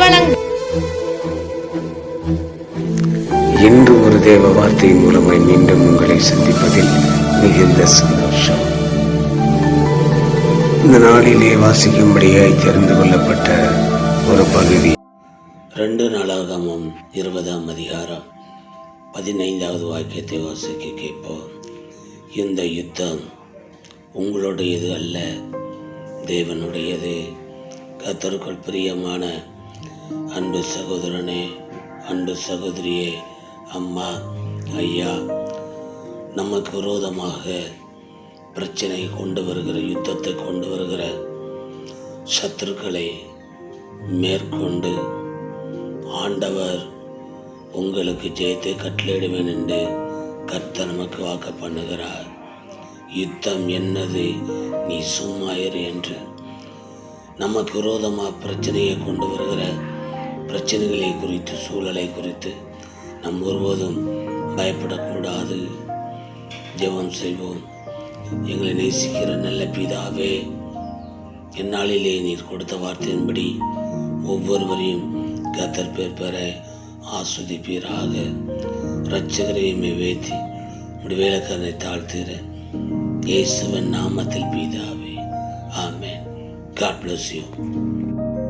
வழங்கும் இன்று ஒரு தேவ வார்த்தை மூலமாய் மீண்டும் உங்களை சந்திப்பதில் மிகுந்த சந்தோஷம். இந்த நாளிலே வாசிக்கும்படியாய் தெரிந்து கொள்ளப்பட்ட ஒரு பகுதி. ரெண்டு நாளாகமும் இருபதாம் அதிகாரம் பதினைந்தாவது வாக்கியத்தை வாசிக்க கேட்போம். இந்த யுத்தம் உங்களுடையது அல்ல தேவனுடையது. கத்தருக்குள் பிரியமான அன்பு சகோதரனே அன்பு சகோதரியே அம்மா ஐயா நமக்கு விரோதமாக பிரச்சனை கொண்டு வருகிற யுத்தத்தை கொண்டு வருகிற சத்துருக்களை மேற்கொண்டு ஆண்டவர் உங்களுக்கு ஜெயத்தை கட்டளையிடுவேன் என்று கர்த்தர் நமக்கு வாக்கு பண்ணுகிறார். யுத்தம் என்னது? நீ சும்மா இரு என்று நமக்கு விரோதமாக பிரச்சனையை கொண்டு வருகிற பிரச்சனைகளை குறித்து சூழலை குறித்து நம் ஒருபோதும் பயப்படக்கூடாது. ஜெபம் செய்வோம். எங்களை நேசிக்கிற நல்ல பிதாவே இந்நாளிலே நீர் கொடுத்த வார்த்தையின்படி ஒவ்வொருவரையும் கத்தர் பேர் பெற ஆஸ்வதிப்பீராக. இரட்சகரையுமே வேத்தி உடைய வேலைக்காரனை தாழ்த்துகிற இயேசுவன் நாமத்தில் பிதாவே. ஆமே God bless you.